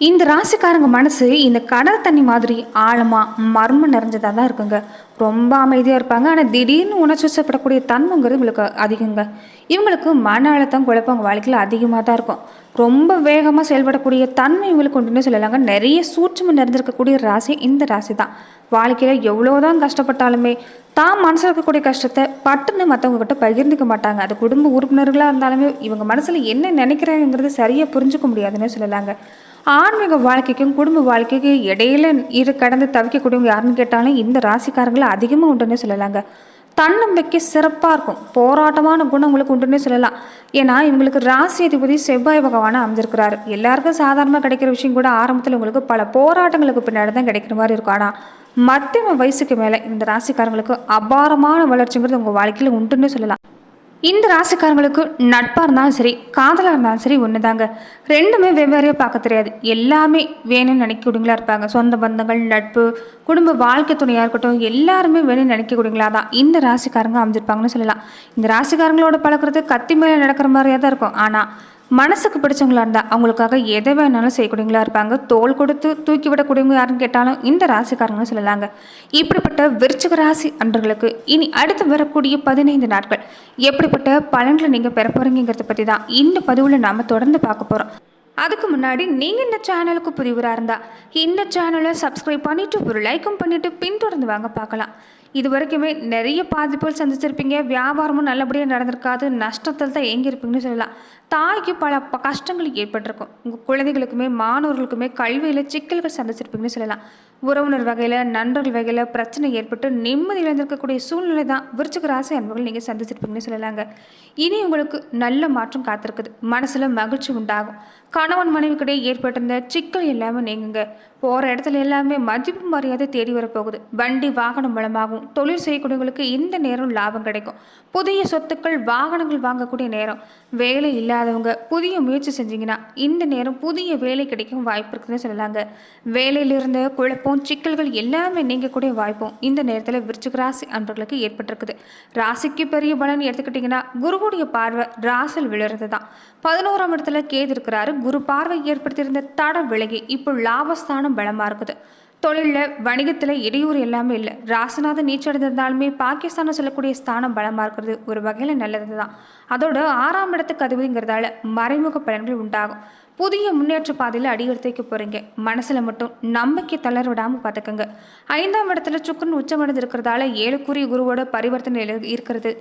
இந்த ராசிக்காரங்க மனசு இந்த கடல் தண்ணி மாதிரி ஆழமாக மர்மம் நிறைஞ்சதாக தான் இருக்குங்க. ரொம்ப அமைதியாக இருப்பாங்க. ஆனால் திடீர்னு உணர்ச்சி வசப்படக்கூடிய தன்மைங்கிறது இவங்களுக்கு அதிகங்க. இவங்களுக்கு மன அழுத்தம் குழப்பம் வாழ்க்கையில் அதிகமாக தான் இருக்கும். ரொம்ப வேகமாக செயல்படக்கூடிய தன்மை இவங்களுக்கு உண்டுன்னு சொல்லலாங்க. நிறைய சூட்சமம் நிறைஞ்சிருக்கக்கூடிய ராசி இந்த ராசி தான். வாழ்க்கையில் எவ்வளோதான் கஷ்டப்பட்டாலுமே தான் மனசில் இருக்கக்கூடிய கஷ்டத்தை பட்டுன்னு மற்றவங்ககிட்ட பகிர்ந்துக்க மாட்டாங்க. அது குடும்ப உறுப்பினர்களாக இருந்தாலுமே இவங்க மனசில் என்ன நினைக்கிறாங்கிறது சரியாக புரிஞ்சுக்க முடியாதுன்னு சொல்லலாங்க. ஆன்மீக வாழ்க்கைக்கும் குடும்ப வாழ்க்கைக்கும் இடையில இரு கடந்து தவிக்கக்கூடியவங்க யாருன்னு கேட்டாலும் இந்த ராசிக்காரங்களை அதிகமாக உண்டுன்னு சொல்லலாங்க. தன்னம்பிக்கை சிறப்பாக இருக்கும். போராட்டமான குணம் உங்களுக்கு உண்டுன்னு சொல்லலாம். ஏன்னா இவங்களுக்கு ராசி அதிபதி செவ்வாய் பகவானை அமைஞ்சிருக்கிறாரு எல்லாருக்கும் சாதாரணமாக கிடைக்கிற விஷயம் கூட ஆரம்பத்தில் உங்களுக்கு பல போராட்டங்களுக்கு பின்னாடி தான் கிடைக்கிற மாதிரி இருக்கும். ஆனால் மத்தியம வயசுக்கு மேலே இந்த ராசிக்காரங்களுக்கு அபாரமான வளர்ச்சிங்கிறது உங்கள் வாழ்க்கையில் உண்டுன்னு சொல்லலாம். இந்த ராசிக்காரங்களுக்கு நட்பாக இருந்தாலும் சரி காதலாக இருந்தாலும் சரி ஒன்று தாங்க ரெண்டுமே வெவ்வேறையாக பார்க்க தெரியாது. எல்லாமே வேணும்னு நினைக்கக்கூடியங்களா இருப்பாங்க. சொந்த பந்தங்கள் நட்பு குடும்ப வாழ்க்கை துணையாக இருக்கட்டும் எல்லாருமே வேணும்னு நினைக்கக்கூடியங்களா தான் இந்த ராசிக்காரங்க அமைஞ்சிருப்பாங்கன்னு சொல்லலாம். இந்த ராசிக்காரங்களோட பழக்கிறது கத்தி மேலே நடக்கிற மாதிரியாக தான் இருக்கும். ஆனால் மனசுக்கு பிடிச்சவங்களா இருந்தால் அவங்களுக்காக எதை வேணாலும் செய்யக்கூடியவங்களா இருப்பாங்க. தோல் கொடுத்து தூக்கி விடக்கூடியவங்க யாருன்னு கேட்டாலும் இந்த ராசிக்காரங்களும் சொல்லலாங்க. இப்படிப்பட்ட விருச்சிக ராசி அன்றர்களுக்கு இனி அடுத்து வரக்கூடிய பதினைந்து நாட்கள் எப்படிப்பட்ட பலன்களை நீங்கள் பெற போகிறீங்கிறத பற்றி தான் இந்த பதிவில் நாம் தொடர்ந்து பார்க்க போகிறோம் அதுக்கு முன்னாடி நீங்கள் இந்த சேனலுக்கு புதிவராக இருந்தால் இந்த சேனலை சப்ஸ்கிரைப் பண்ணிவிட்டு ஒரு லைக்கும் பண்ணிவிட்டு பின்தொடர்ந்து வாங்க பார்க்கலாம். இது வரைக்குமே நிறைய பாதிப்புகள் சந்திச்சிருப்பீங்க. வியாபாரமும் நல்லபடியாக நடந்திருக்காது. நஷ்டத்தில் தான் எங்கே இருப்பீங்கன்னு சொல்லலாம். தாய்க்கு பல கஷ்டங்கள் ஏற்பட்டிருக்கும். உங்கள் குழந்தைகளுக்குமே மாணவர்களுக்குமே கல்வியில் சிக்கல்கள் சந்திச்சிருப்பீங்கன்னு சொல்லலாம். உறவினர் வகையில் நண்பர்கள் வகையில் பிரச்சனை ஏற்பட்டு நிம்மதி இழந்திருக்கக்கூடிய சூழ்நிலை தான் விருச்சிக ராசி அன்புகள் நீங்கள் சந்திச்சிருப்பீங்கன்னு சொல்லலாங்க. இனி உங்களுக்கு நல்ல மாற்றம் காத்திருக்குது. மனசில் மகிழ்ச்சி உண்டாகும். கணவன் மனைவிக்கிடையே ஏற்பட்டிருந்த சிக்கல் எல்லாமே நீங்குங்க. போகிற இடத்துல எல்லாமே மதிப்பு மரியாதை தேடி வரப்போகுது வண்டி வாகனம் மூலமாகவும் தொழில் செய்யக்கூடியவங்களுக்கு இந்த நேரம் லாபம் கிடைக்கும். புதிய சொத்துக்கள் வாகனங்கள் வாங்கக்கூடிய நேரம். வேலை இல்லாதவங்க புதிய முயற்சி செஞ்சீங்கன்னா இந்த நேரம் புதிய வேலை கிடைக்கும் வாய்ப்பு இருக்குதுன்னு சொல்லலாங்க. வேலையிலிருந்து குழப்பம் குழப்பம் சிக்கல்கள் எல்லாமே நீங்கக்கூடிய வாய்ப்பும் இந்த நேரத்தில் விருச்சிக ராசி அன்பர்களுக்கு ஏற்பட்டிருக்குது. ராசிக்கு பெரிய பலன் எடுத்துக்கிட்டிங்கன்னா குருவுடைய பார்வை ராசில் விழுறது தான் பதினோராம் இடத்துல கேது இருக்கிறாரு. குரு பார்வை ஏற்படுத்தியிருந்த தட விலகி இப்போ லாபஸ்தானம் பலமாக இருக்குது. தொழிலில் வணிகத்தில் இடையூறு எல்லாமே இல்லை. ராசநாதன் நீச்சடைந்திருந்தாலுமே பாகிஸ்தானை சொல்லக்கூடிய ஸ்தானம் பலமாக இருக்கிறது ஒரு வகையில் நல்லது தான் அதோட ஆறாம் இடத்துக்கு அதுவுங்கிறதால மறைமுக பலன்கள் உண்டாகும். புதிய முன்னேற்ற பாதையில் அடியெடுத்து வைக்க போகிறீங்க மனசில் மட்டும் நம்பிக்கை தளர விடாமல் பார்த்துக்கோங்க ஐந்தாம் இடத்துல சுக்கரன் உச்சமடைந்து இருக்கிறதால ஏழுக்குரிய குருவோட பரிவர்த்தனை இருக்கிறது.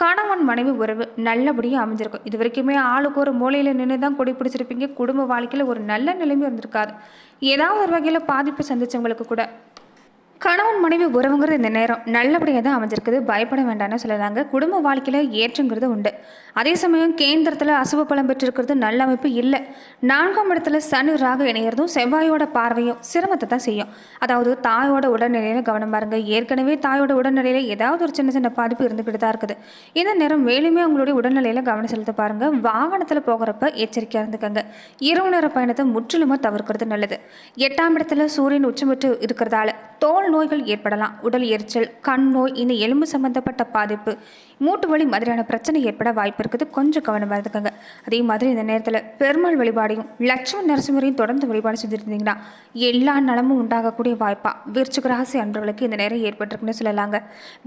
கணவன் மனைவி உறவு நல்லபடியாக அமைஞ்சிருக்கும். இது வரைக்குமே ஆளுக்கு ஒரு மூலையில் நின்று தான் கொடி பிடிச்சிருப்பீங்க. குடும்ப வாழ்க்கையில் ஒரு நல்ல நிலைமை இருந்திருக்காது ஏதாவது ஒரு வகையில் பாதிப்பு சந்திச்சவங்களுக்கு கூட கணவன் மனைவி உறவுங்கிறது இந்த நேரம் நல்லபடியாக தான் அமைஞ்சிருக்குது. பயப்பட வேண்டாம்னு சொல்லலாங்க. குடும்ப வாழ்க்கையில் ஏற்றங்கிறது உண்டு. அதே சமயம் கேந்திரத்தில் அசுவ பலம் பெற்றிருக்கிறது நல்ல அமைப்பு இல்லை. நான்காம் இடத்துல சனி ராக இணையிறதும் செவ்வாயோட பார்வையும் சிரமத்தை தான் செய்யும். அதாவது தாயோட உடல்நிலையில் கவனம் பாருங்க. ஏற்கனவே தாயோட உடல்நிலையில் ஏதாவது ஒரு சின்ன சின்ன பாதிப்பு இருந்துக்கிட்டு தான் இருக்குது. இந்த நேரம் மேலுமே உங்களுடைய உடல்நிலையில் கவனம் செலுத்த பாருங்க. வாகனத்தில் போகிறப்ப எச்சரிக்கையாக இருந்துக்கங்க. இரவு நேர பயணத்தை முற்றிலுமாக தவிர்க்கிறது நல்லது. எட்டாம் இடத்துல சூரியன் உச்சம் பெற்று இருக்கிறதால தோல் நோய்கள் ஏற்படலாம். உடல் எரிச்சல் கண் நோய் இந்த எலும்பு சம்பந்தப்பட்ட பாதிப்பு மூட்டு வலி மாதிரியான பிரச்சனை ஏற்பட வாய்ப்பு இருக்குது. கொஞ்சம் கவனமாக இருந்துக்கோங்க. அதே மாதிரி இந்த நேரத்தில் பெருமாள் வழிபாடையும் லட்சுமி நரசிம்மரையும் தொடர்ந்து வழிபாடு செஞ்சுருந்தீங்கன்னா எல்லா நலமும் உண்டாகக்கூடிய வாய்ப்பாக விருச்சிக ராசி அன்பர்களுக்கு இந்த நேரம் ஏற்பட்டிருக்குன்னு சொல்லலாங்க.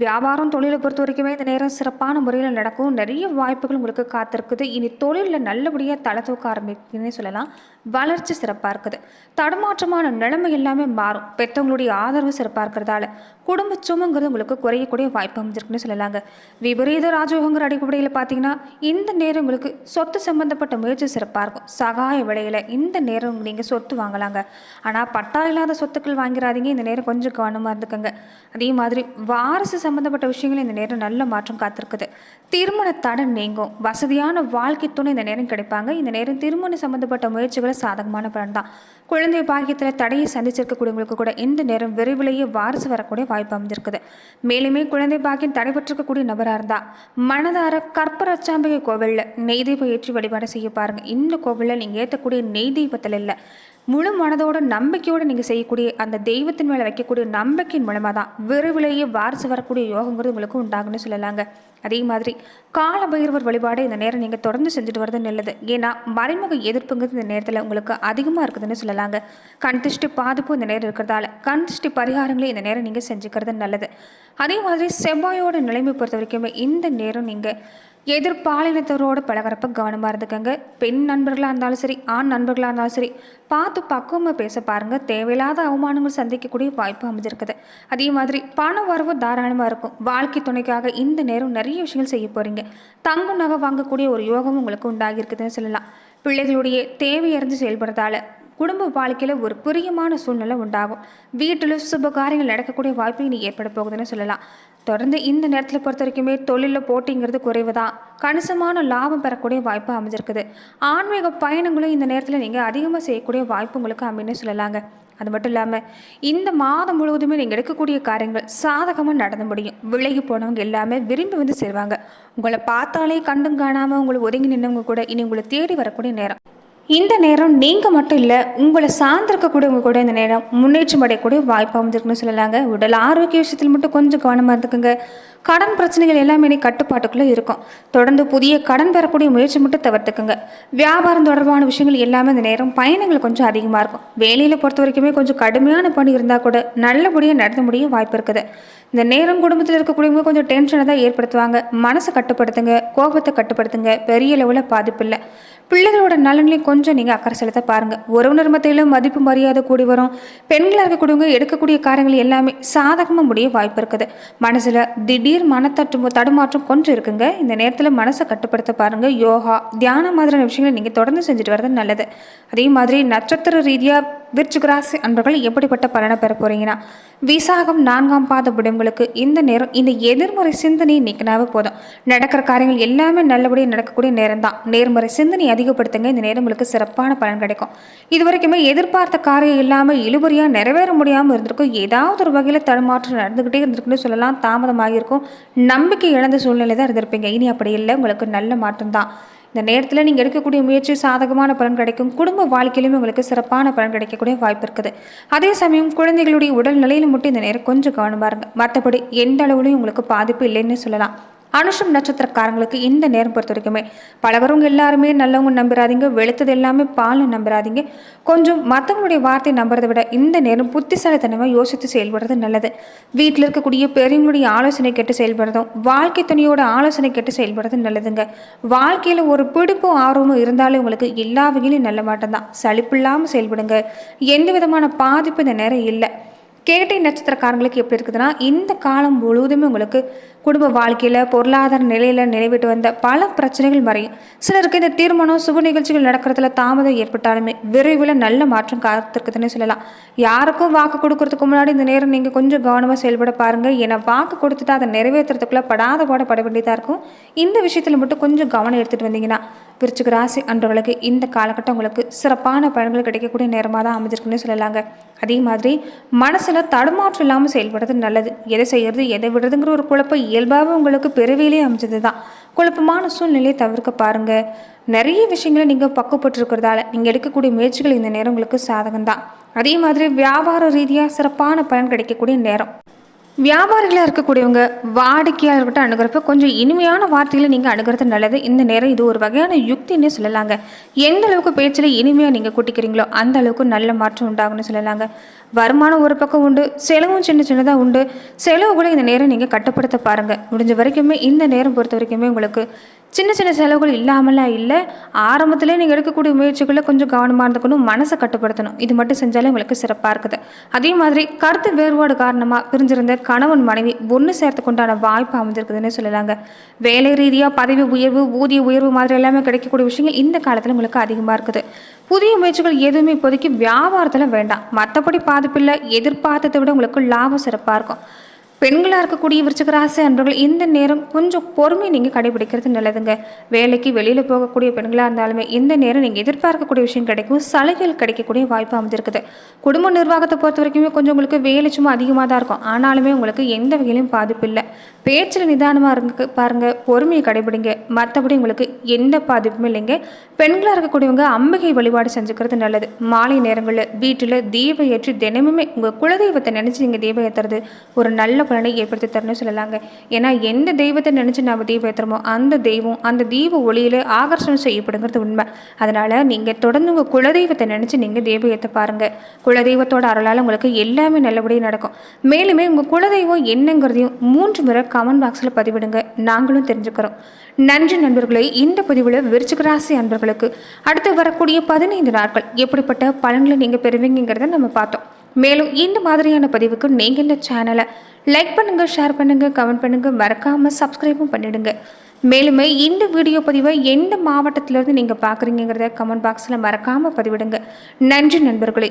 வியாபாரம் தொழிலை பொறுத்த வரைக்குமே இந்த நேரம் சிறப்பான முறையில் நடக்கும். நிறைய வாய்ப்புகள் உங்களுக்கு காத்திருக்குது. இனி தொழிலில் நல்லபடியாக தலை தூக்க ஆரம்பிக்குதுன்னு சொல்லலாம். வளர்ச்சி சிறப்பாக இருக்குது. தடுமாற்றமான நிலைமை எல்லாமே மாறும். பெற்றவங்களுடைய ஆதரவு சிறப்பாக இருக்கிறதால குடும்ப சுமங்கிறது உங்களுக்கு குறையக்கூடிய வாய்ப்பு அமைஞ்சிருக்குன்னு சொல்லலாங்க. விபரீத ராஜயோகங்கிற அடிப்படையில் பார்த்தீங்கன்னா இந்த நேரம் உங்களுக்கு சொத்து சம்பந்தப்பட்ட முயற்சி சிறப்பாக இருக்கும். சகாய விலையில் இந்த நேரம் நீங்கள் சொத்து வாங்கலாங்க. ஆனால் பட்டா இல்லாத சொத்துக்கள் வாங்கிறாதீங்க. இந்த நேரம் கொஞ்சம் கவனமாக இருந்துக்கோங்க. அதே மாதிரி வாரிசு சம்பந்தப்பட்ட விஷயங்கள் இந்த நேரம் நல்ல மாற்றம் காத்திருக்குது. திருமண தடை நீங்கும். வசதியான வாழ்க்கை துணை இந்த நேரம் கிடைப்பாங்க. இந்த நேரம் திருமணம் சம்பந்தப்பட்ட முயற்சிகளை சாதகமான பலன் தான். குழந்தை பாக்கியத்தில் தடையை சந்திச்சிருக்கக்கூடியவங்களுக்கு கூட இந்த நேரம் விரைவிலேயே வாரிசு வரக்கூடிய வாய்ப்பு அமைஞ்சிருக்குது மேலுமே குழந்தை பாக்கியம் தடைபற்றிருக்கக்கூடிய நபராக இருந்தால் மனதார கற்பரச்சாம்பிகை கோவிலில் நெய் தீபம் ஏற்றி வழிபாடு செய்ய பாருங்க. இந்த கோவிலில் நீங்கள் ஏற்றக்கூடிய நெய் தீபத்தில் இல்லை. முழு மனதோட நம்பிக்கையோடு நீங்கள் செய்யக்கூடிய அந்த தெய்வத்தின் மேலே வைக்கக்கூடிய நம்பிக்கையின் மூலமாக தான் விரைவிலேயே வாரிசு வரக்கூடிய யோகங்கிறது உங்களுக்கு உண்டாகுன்னு சொல்லலாங்க. அதே மாதிரி கால பைரவர் வழிபாடு இந்த நேரம் நீங்கள் தொடர்ந்து செஞ்சுட்டு வரது நல்லது. ஏன்னா மறைமுக எதிர்ப்புங்கிறது இந்த நேரத்தில் உங்களுக்கு அதிகமாக இருக்குதுன்னு சொல்லலாங்க. கண் திருஷ்டி பாதிப்பு இந்த நேரம் இருக்கிறதால கண் திருஷ்டி பரிகாரங்களை இந்த நேரம் நீங்கள் செஞ்சுக்கிறது நல்லது. அதே மாதிரி செவ்வாயோட நிலைமை பொறுத்த வரைக்குமே இந்த நேரம் நீங்கள் எதிர்பாலினத்தரோட பழகிறப்ப கவனமாக இருந்துக்கங்க. பெண் நண்பர்களாக இருந்தாலும் சரி ஆண் நண்பர்களாக இருந்தாலும் சரி பார்த்து பக்குவமாக பேச பாருங்கள் தேவையில்லாத அவமானங்கள் சந்திக்கக்கூடிய வாய்ப்பு அமைஞ்சிருக்குது. அதே மாதிரி பண வரவு தாராளமாக இருக்கும். வாழ்க்கை துணைக்காக இந்த நேரம் நிறைய விஷயங்கள் செய்ய போகிறீங்க தங்கம் நகை வாங்கக்கூடிய ஒரு யோகம் உங்களுக்கு உண்டாகியிருக்குதுன்னு சொல்லலாம். பிள்ளைகளுடைய தேவையறிந்து செயல்படுறதால குடும்ப வாழ்க்கையில் ஒரு பிரியமான சூழ்நிலை உண்டாகும். வீட்டில் சுப காரியங்கள் நடக்கக்கூடிய வாய்ப்பு இனி ஏற்பட போகுதுன்னு சொல்லலாம். தொடர்ந்து இந்த நேரத்தில் பொறுத்த வரைக்குமே தொழிலில் போட்டிங்கிறது குறைவு தான் கணிசமான லாபம் பெறக்கூடிய வாய்ப்பு அமைஞ்சிருக்குது. ஆன்மீக பயணங்களும் இந்த நேரத்தில் நீங்கள் அதிகமாக செய்யக்கூடிய வாய்ப்பு உங்களுக்கு அமைன்னு சொல்லலாங்க. அது மட்டும் இல்லாமல் இந்த மாதம் முழுவதுமே நீங்கள் எடுக்கக்கூடிய காரியங்கள் சாதகமாக நடந்து முடியும். விலகி போனவங்க எல்லாமே விரும்பி வந்து சேருவாங்க. உங்களை பார்த்தாலே கண்டும் காணாமல் உங்களை ஒதுங்கி நின்றவங்க கூட இனி உங்களை தேடி வரக்கூடிய நேரம். இந்த நேரம் நீங்கள் மட்டும் இல்லை உங்களை சார்ந்திருக்கக்கூடியவங்க கூட இந்த நேரம் முன்னேற்றம் அடையக்கூடிய வாய்ப்பு அமைஞ்சிருக்குன்னு சொல்லலாங்க. உடல் ஆரோக்கிய விஷயத்தில் மட்டும் கொஞ்சம் கவனமாக இருந்துக்குங்க. கடன் பிரச்சனைகள் எல்லாமே கட்டுப்பாட்டுக்குள்ளே இருக்கும். தொடர்ந்து புதிய கடன் பெறக்கூடிய முயற்சி மட்டும் தவிர்த்துக்குங்க. வியாபாரம் தொடர்பான விஷயங்கள் எல்லாமே இந்த நேரம் பயணங்கள் கொஞ்சம் அதிகமாக இருக்கும். வேலையில் பொறுத்த வரைக்குமே கொஞ்சம் கடுமையான பணி இருந்தால் கூட நல்லபடியாக நடத்த முடிய வாய்ப்பு இருக்குது. இந்த நேரம் குடும்பத்தில் இருக்கக்கூடியவங்க கொஞ்சம் டென்ஷனை தான் ஏற்படுத்துவாங்க. மனசை கட்டுப்படுத்துங்க கோபத்தை கட்டுப்படுத்துங்க. பெரிய லெவலில் பாதிப்பு இல்லை. பிள்ளைகளோட நலன்லையும் கொஞ்சம் நீங்கள் அக்கறை செலுத்த பாருங்கள் உறவினர் மத்தியிலும் மதிப்பு மரியாதை கூடி வரும். பெண்களாக இருக்கக்கூடியவங்க எடுக்கக்கூடிய காரியங்கள் எல்லாமே சாதகமாக முடிய வாய்ப்பு இருக்குது. மனசில் திடீர் மனத்தட்டு தடுமாற்றம் கொஞ்சம் இருக்குங்க. இந்த நேரத்தில் மனசை கட்டுப்படுத்த பாருங்கள் யோகா தியானம் மாதிரியான விஷயங்களை நீங்கள் தொடர்ந்து செஞ்சுட்டு வரது நல்லது. அதே மாதிரி நட்சத்திர ரீதியாக விருச்சிகராசி அன்பர்கள் எப்படிப்பட்ட பலனை பெற போகிறீங்கன்னா விசாகம் நான்காம் பாத விடங்களுக்கு இந்த நேரம் இந்த எதிர்மறை சிந்தனை நீக்கினாவே போதும். நடக்கிற காரியங்கள் எல்லாமே நல்லபடியாக நடக்கக்கூடிய நேரம் தான் நேர்மறை சிந்தனை அதிகப்படுத்துங்க. இந்த நேரம் உங்களுக்கு சிறப்பான பலன் கிடைக்கும். இது வரைக்குமே எதிர்பார்த்த காரியம் இல்லாமல் இழுபறியாக நிறைவேற முடியாமல் இருந்திருக்கும். ஏதாவது ஒரு வகையில் தடுமாற்றம் நடந்துக்கிட்டே இருந்திருக்குன்னு சொல்லலாம். தாமதமாகியிருக்கும் நம்பிக்கை இழந்த சூழ்நிலை தான் இருந்திருப்பீங்க. இனி அப்படி இல்லை. உங்களுக்கு நல்ல மாற்றம் தான் இந்த நேரத்தில் நீங்கள் எடுக்கக்கூடிய முயற்சி சாதகமான பலன் கிடைக்கும். குடும்ப வாழ்க்கையிலும் உங்களுக்கு சிறப்பான பலன் கிடைக்கக்கூடிய வாய்ப்பு இருக்குது. அதே சமயம் குழந்தைகளுடைய உடல் நிலையில மட்டும் இந்த நேரம் கொஞ்சம் கவனம் பாருங்கள் மற்றபடி எந்த அளவுலையும் உங்களுக்கு பாதிப்பு இல்லைன்னு சொல்லலாம். அனுஷம் நட்சத்திரக்காரங்களுக்கு இந்த நேரம் பொறுத்த வரைக்குமே பழகிறவங்க எல்லாருமே நல்லவங்க நம்புறாதீங்க வெளுத்தது எல்லாமே பாலை நம்புறாதீங்க. கொஞ்சம் மற்றவங்களுடைய வார்த்தையை நம்புறதை விட இந்த நேரம் புத்திசாலித்தனமாக யோசித்து செயல்படுறது நல்லது. வீட்டில் இருக்கக்கூடிய பெரியவங்களுடைய ஆலோசனை கேட்டு செயல்படுறதும் வாழ்க்கை துணையோட ஆலோசனை கேட்டு செயல்படுறது நல்லதுங்க. வாழ்க்கையில் ஒரு பிடிப்பும் ஆர்வமும் இருந்தாலும் உங்களுக்கு எல்லா வகையிலும் நல்ல மாட்டம் தான். சலிப்பில்லாமல் செயல்படுங்க. எந்த விதமான பாதிப்பு இந்த நேரம் இல்லை. கேட்டை நட்சத்திரக்காரங்களுக்கு எப்படி இருக்குதுன்னா இந்த காலம் முழுவதுமே உங்களுக்கு குடும்ப வாழ்க்கையில் பொருளாதார நிலையில் நிறைவிட்டு வந்த பல பிரச்சனைகள் மறையும். சிலருக்கு இந்த தீர்மானம் சுப நிகழ்ச்சிகள் நடக்கிறதுல தாமதம் ஏற்பட்டாலுமே விரைவில் நல்ல மாற்றம் காத்திருக்குதுன்னு சொல்லலாம். யாருக்கும் வாக்கு கொடுக்கறதுக்கு முன்னாடி இந்த நேரம் நீங்கள் கொஞ்சம் கவனமாக செயல்பட பாருங்கள் ஏன்னா வாக்கு கொடுத்துட்டு அதை நிறைவேற்றுறதுக்குள்ளே படாத பாட பட வேண்டியதாக இருக்கும். இந்த விஷயத்தில் மட்டும் கொஞ்சம் கவனம் எடுத்துகிட்டு வந்தீங்கன்னா விருச்சிக ராசி அன்றவர்களுக்கு இந்த காலகட்டம் உங்களுக்கு சிறப்பான பலன்கள் கிடைக்கக்கூடிய நேரமாக தான் அமைஞ்சிருக்குன்னு சொல்லலாங்க. அதே மாதிரி மனசில் தடுமாற்றம் இல்லாமல் செயல்படுறது நல்லது. எதை செய்கிறது எதை விடுறதுங்கிற ஒரு குழப்பம் இயல்பாக உங்களுக்கு பிறவியிலே அமைஞ்சது தான் குழப்பமான சூழ்நிலையை தவிர்க்க பாருங்கள் நிறைய விஷயங்களை நீங்கள் பக்குப்பட்டுருக்கிறதால நீங்கள் எடுக்கக்கூடிய முயற்சிகள் இந்த நேரம் உங்களுக்கு சாதகம் தான் அதே மாதிரி வியாபார ரீதியாக சிறப்பான பலன் கிடைக்கக்கூடிய நேரம். வியாபாரிகளாக இருக்கக்கூடியவங்க வாடிக்கையாளர்கிட்ட அணுகிறப்ப கொஞ்சம் இனிமையான வார்த்தைகளை நீங்கள் அணுகிறது நல்லது. இந்த நேரம் இது ஒரு வகையான யுக்தின்னே சொல்லலாங்க. எந்த அளவுக்கு பேச்சில் இனிமையாக நீங்கள் கூட்டிக்கிறீங்களோ அந்த அளவுக்கு நல்ல மாற்றம் உண்டாகும்னு சொல்லலாங்க. வருமானம் ஒரு பக்கம் உண்டு செலவும் சின்ன சின்னதாக உண்டு. செலவு கூட இந்த நேரம் நீங்கள் கட்டுப்படுத்த பாருங்கள் முடிஞ்ச வரைக்குமே இந்த நேரம் பொறுத்த வரைக்குமே உங்களுக்கு சின்ன சின்ன செலவுகள் இல்லாமலாம் இல்லை. ஆரம்பத்திலே நீங்கள் எடுக்கக்கூடிய முயற்சிகளை கொஞ்சம் கவனமாக இருந்துக்கணும் மனசை கட்டுப்படுத்தணும். இது மட்டும் செஞ்சாலே உங்களுக்கு சிறப்பாக இருக்குது. அதே மாதிரி கருத்து வேறுபாடு காரணமாக பிரிஞ்சிருந்த கணவன் மனைவி ஒன்று சேர்த்துக்குண்டான வாய்ப்பு அமைஞ்சிருக்குதுன்னு சொல்லலாங்க. வேலை ரீதியாக பதவி உயர்வு ஊதிய உயர்வு மாதிரி எல்லாமே கிடைக்கக்கூடிய விஷயங்கள் இந்த காலத்தில் உங்களுக்கு அதிகமாக இருக்குது. புதிய முயற்சிகள் எதுவுமே இப்போதைக்கு வியாபாரத்தில் வேண்டாம். மற்றபடி பாதிப்பில்லை. எதிர்பார்த்ததை விட உங்களுக்கு லாபம் சிறப்பாக இருக்கும். பெண்களாக இருக்கக்கூடிய விருச்சிக ராசி அன்பர்கள் இந்த நேரம் கொஞ்சம் பொறுமை நீங்கள் கடைபிடிக்கிறது நல்லதுங்க. வேலைக்கு வெளியில் போகக்கூடிய பெண்களாக இருந்தாலுமே இந்த நேரம் நீங்கள் எதிர்பார்க்கக்கூடிய விஷயம் கிடைக்கும். சலுகைகள் கிடைக்கக்கூடிய வாய்ப்பு அமைஞ்சிருக்குது. குடும்ப நிர்வாகத்தை பொறுத்த வரைக்குமே கொஞ்சம் உங்களுக்கு வேலை சும்மா அதிகமாக தான் இருக்கும். ஆனாலுமே உங்களுக்கு எந்த வகையிலும் பாதிப்பு இல்லை. பேச்சில் நிதானமாக இருங்க பாருங்கள் பொறுமையை கடைபிடிங்க மற்றபடி உங்களுக்கு எந்த பாதிப்பும் இல்லைங்க. பெண்களாக இருக்கக்கூடியவங்க அம்பிகை வழிபாடு செஞ்சுக்கிறது நல்லது. மாலை நேரங்களில் வீட்டில் தீபம் ஏற்றி தினமுமே உங்கள் குலதெய்வத்தை நினச்சி நீங்கள் தீபம் ஏற்றுறது ஒரு நல்ல பலனை ஏற்படுத்தி தரணும்னு சொல்லலாங்க. ஏன்னா எந்த தெய்வத்தை நினச்சி நம்ம தீபம் ஏற்றுறோமோ அந்த தெய்வம் அந்த தீப ஒளியில் ஆகர்ஷணம் செய்யப்படுங்கிறது உண்மை. அதனால் நீங்கள் தொடர்ந்து உங்கள் குலதெய்வத்தை நினச்சி நீங்கள் தீபம் ஏற்ற பாருங்கள் குலதெய்வத்தோட அருளால் உங்களுக்கு எல்லாமே நல்லபடியாக நடக்கும். மேலுமே உங்கள் குலதெய்வம் என்னங்கிறதையும் மூன்று முறை கமெண்ட் பாக்ஸில் பதிவிடுங்க. நாங்களும் தெரிஞ்சுக்கிறோம். நன்றி நண்பர்களே இந்த பதிவில் விருச்சிக ராசி அன்பர்களுக்கு அடுத்து வரக்கூடிய பதினைந்து நாட்கள் எப்படிப்பட்ட பலன்களை நீங்கள் பெறுவீங்கிறத நம்ம பார்த்தோம். மேலும் இந்த மாதிரியான பதிவுக்கு நீங்கள் இந்த சேனலை லைக் பண்ணுங்கள் ஷேர் பண்ணுங்கள் கமெண்ட் பண்ணுங்கள் மறக்காமல் சப்ஸ்கிரைபும் பண்ணிவிடுங்க மேலுமே இந்த வீடியோ பதிவை எந்த மாவட்டத்திலேருந்து நீங்கள் பார்க்குறீங்கிறத கமெண்ட் பாக்ஸில் மறக்காமல் பதிவிடுங்க. நன்றி நண்பர்களே.